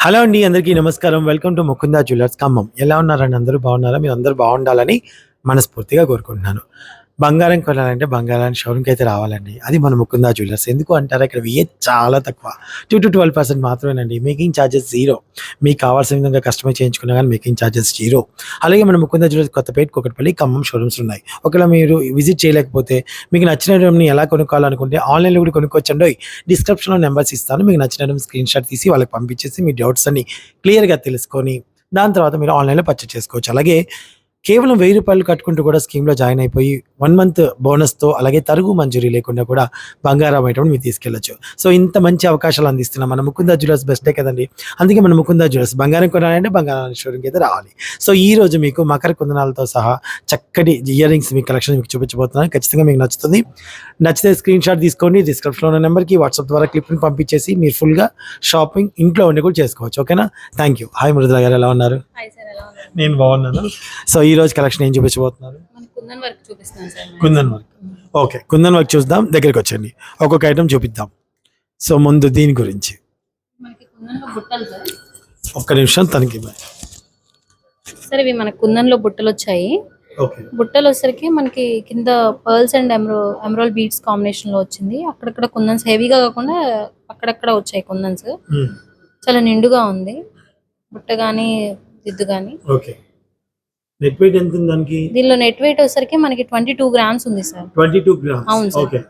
Hello అండి అందరికీ నమస్కారం. Welcome to Mukunda Jewellers Khammam. ఎలా ఉన్నారండి అందరూ? బాగున్నారా? మీరు అందరూ బాగుండాలని మనస్ఫూర్తిగా కోరుకుంటున్నాను. బంగారం కొనాలంటే బంగారం షోరూమ్కి అయితే రావాలండి. అది మన ముకుందా జ్యువెలర్స్. ఎందుకు అంటారు? ఇక్కడ విఏ చాలా తక్కువ. టూ టు ట్వెల్వ్ పర్సెంట్ మాత్రమేనండి. Making charges zero. మీకు కావాల్సిన విధంగా కస్టమర్ చేయించుకున్నా కానీ మేకింగ్ ఛార్జెస్ జీరో. అలాగే మన ముకుందా జ్యువెలర్స్ కొత్తపేట కొకటిపల్లి ఖమ్మం షోరూమ్స్ ఉన్నాయి. ఒకవేళ మీరు విజిట్ చేయలేకపోతే మీకు నచ్చిన రూమ్ని ఎలా కొనుక్కోవాలనుకుంటే ఆన్లైన్లో కూడా కొనుక్కోవచ్చండి. డిస్క్రిప్షన్లో నెంబర్స్ ఇస్తాను. మీకు నచ్చిన రూమ్ స్క్రీన్ షాట్ తీసి వాళ్ళకి పంపించేసి మీ డౌట్స్ అన్ని క్లియర్గా తెలుసుకొని దాని తర్వాత మీరు ఆన్లైన్లో పర్చేస్ చేసుకోవచ్చు. అలాగే కేవలం వెయ్యి రూపాయలు కట్టుకుంటూ కూడా స్కీమ్లో జాయిన్ అయిపోయి వన్ మంత్ బోనస్తో అలాగే తరుగు మంజూరీ లేకుండా కూడా బంగారం ఐటమ్ మీరు తీసుకెళ్ళచ్చు. సో ఇంత మంచి అవకాశాలు అందిస్తున్నాం మన ముకుందా జ్యువెలర్స్ బెస్టే కదండి. అందుకే మన ముకుందా జ్యువెలర్స్ బంగారం కొనాలంటే బంగారం షోరూమ్కి అయితే రావాలి. సో ఈ రోజు మీకు మకర కుందనాలతో సహా చక్కటి ఇయర్ రింగ్స్ మీ కలెక్షన్ మీకు చూపించబోతున్నాను. ఖచ్చితంగా మీకు నచ్చుతుంది. నచ్చితే స్క్రీన్ షాట్ తీసుకోండి. డిస్క్రిప్షన్లో ఉన్న నెంబర్కి వాట్సాప్ ద్వారా క్లిప్ని పంపించేసి మీరు ఫుల్గా షాపింగ్ ఇంట్లో ఉండి కూడా చేసుకోవచ్చు. ఓకేనా? థ్యాంక్ యూ హాయ్ మృదుల గారు ఎలా ఉన్నారు? నేను బాగున్నాను? సో ఈ రోజు కలెక్షన్ ఏం చూపించబోతున్నారు? మనకి కుందన్ వర్క్ చూపిస్తున్నాను సార్ నేను. Kundan work. Okay Kundan work చూద్దాం దగ్గరికి వచ్చండి ఒక్కొక్క ఐటమ్ చూపిద్దాం. సో ముందు దీని గురించి. మనకి కుందన్లో బుట్టలు సార్. ఒక్క నిమిషం తనకి సార్ ఇవి మనకి కుందన్లో బుట్టలు వచ్చాయి. ఓకే. బుట్టలు వచ్చేసరికి మనకి కింద పర్ల్స్ అండ్ ఎమరో ఎమరాల్ బీడ్స్ కాంబినేషన్లో వచ్చింది. అక్కడక్కడ కుందన్స్ హెవీగా కాకుండా అక్కడక్కడ వచ్చాయి కుందన్స్. చాలా నిండుగా ఉంది. బుట్ట కానీ దిద్దు కానీ. ఓకే. నెట్ వెయిట్ ఎంత ఉంది దానికి? దీనిలో నెట్ వెయిట్ వచ్చేసరికి మనకి ట్వంటీ టూ గ్రామ్స్ ఉంది సార్. ట్వంటీ టూ అవును గ్రామ్స్ సార్. ఓకే.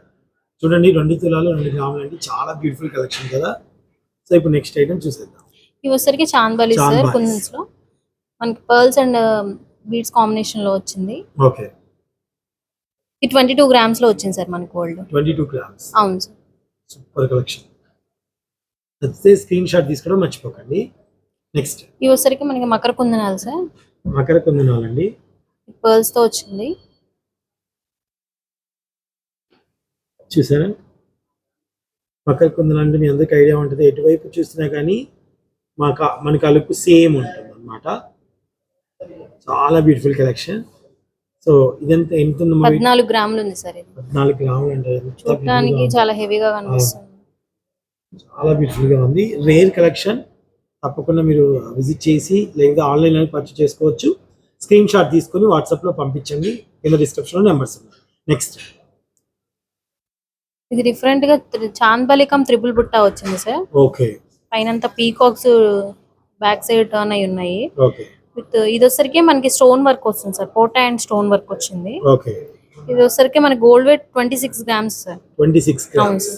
చూడండి రెండు తులాలు రెండు గ్రాములు అంటే చాలా బ్యూటిఫుల్ కలెక్షన్ కదా. సో ఇప్పుడు నెక్స్ట్ ఐటమ్ చూసేద్దాం. ఇవి వచ్చేసరికి చాందబాలి సార్ చాందబాలి. కుందన్స్లో మనకి పర్ల్స్ అండ్ బీడ్స్ కాంబినేషన్లో వచ్చింది. ఓకే. ఇది ట్వంటీ టూ గ్రామ్స్లో వచ్చింది సార్ మనకి గోల్డ్. Twenty two grams. అవును సార్. Super collection. నచ్చితే స్క్రీన్ షాట్ తీసుకోవడం మర్చిపోకండి. నెక్స్ట్ ఇవి వచ్చరికి మనకి మకర కుందనాలు సార్. మకర కుందనాలండి. పర్ల్స్తో వచ్చింది. చూసారా? మకర కుందనాలు అంటే మీ అందరికి ఐడియా ఉంటుంది. ఎటువైపు చూసినా కానీ మా క- మన కలుపు సేమ్ ఉంటుంది అనమాట చాలా బ్యూటిఫుల్ కలెక్షన్. సో ఇదంతా ఎంత ఉంది? పద్నాలుగు గ్రాములు ఉంది సార్ ఇది. పద్నాలుగు గ్రాములు అంటే గా చాలా హెవీగా కనిపిస్తుంది. చాలా బ్యూటిఫుల్గా ఉంది. Rare collection. తప్పకుండా మీరు విజిట్ చేసి లేదా ఆన్లైన్లో పర్చేస్ చేసుకోవచ్చు. స్క్రీన్ షాట్ తీసుకొని వాట్సాప్లో పంపించండి. కింద డిస్క్రిప్షన్లో నెంబర్స్ ఉన్నాయి. నెక్స్ట్ ఇది డిఫరెంట్గా చాందబలికం త్రిపుల్ బుట్ట వచ్చింది సార్. ఓకే. పైన పీకాక్స్ బ్యాక్ సైడ్ టర్న్ అయి ఉన్నాయి. ఓకే. విత్ ఇది వచ్చరికి మనకి స్టోన్ వర్క్ వస్తుంది సార్. పోటా అండ్ స్టోన్ వర్క్ వచ్చింది. ఓకే. ఇది వచ్చరికి మనకి gold weight twenty six grams sir. Twenty six grams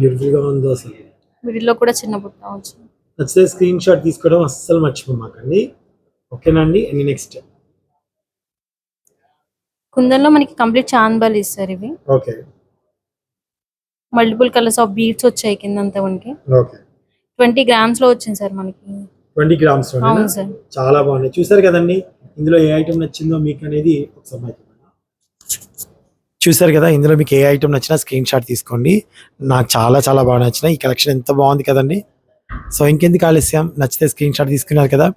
బ్యూటిఫుల్గా ఉందో అసలు. వీటిలో కూడా చిన్న బుట్ట వచ్చింది నచ్చితే స్క్రీన్ షాట్ తీసుకోవడం అస్సలు మర్చిపోమాకండి ఓకేనా అండి? And next. కుందన్లో మనకి కంప్లీట్ చాందబాలి సార్ ఇవి. Okay. Multiple colours of beads వచ్చాయి కిందంతా మనకి. ఓకే. ట్వంటీ గ్రామ్స్లో వచ్చింది సార్ మనకి. ట్వంటీ గ్రామ్స్ అవును సార్. చాలా బాగున్నాయి. చూసారు కదండి? ఇందులో ఏ ఐటమ్ నచ్చిందో మీకు అనేది ఒకసారి. చూసారు కదా ఇందులో మీకు ఏ ఐటమ్ నచ్చినా స్క్రీన్ షాట్ తీసుకోండి. నాకు చాలా చాలా బాగా నచ్చినాయి. ఈ కలెక్షన్ ఎంత బాగుంది కదండి. సో ఇంకెందుకు ఆలస్యం? నచ్చితే స్క్రీన్ షాట్ తీసుకున్నారు కదా.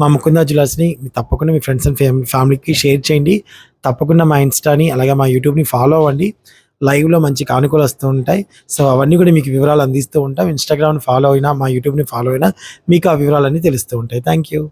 మా ముకుందా జ్యువెలర్స్ని తప్పకుండా మీ ఫ్రెండ్స్ అండ్ ఫ్యామిలీ ఫ్యామిలీకి షేర్ చేయండి. తప్పకుండా మా ఇన్స్టాని అలాగే మా యూట్యూబ్ని ఫాలో అవ్వండి. లైవ్లో మంచి కానుకలు వస్తూ ఉంటాయి. సో అవన్నీ కూడా మీకు వివరాలు అందిస్తూ ఉంటాం. ఇన్స్టాగ్రామ్ని ఫాలో అయినా మా యూట్యూబ్ని ఫాలో అయినా మీకు ఆ వివరాలన్నీ తెలుస్తూ ఉంటాయి. Thank you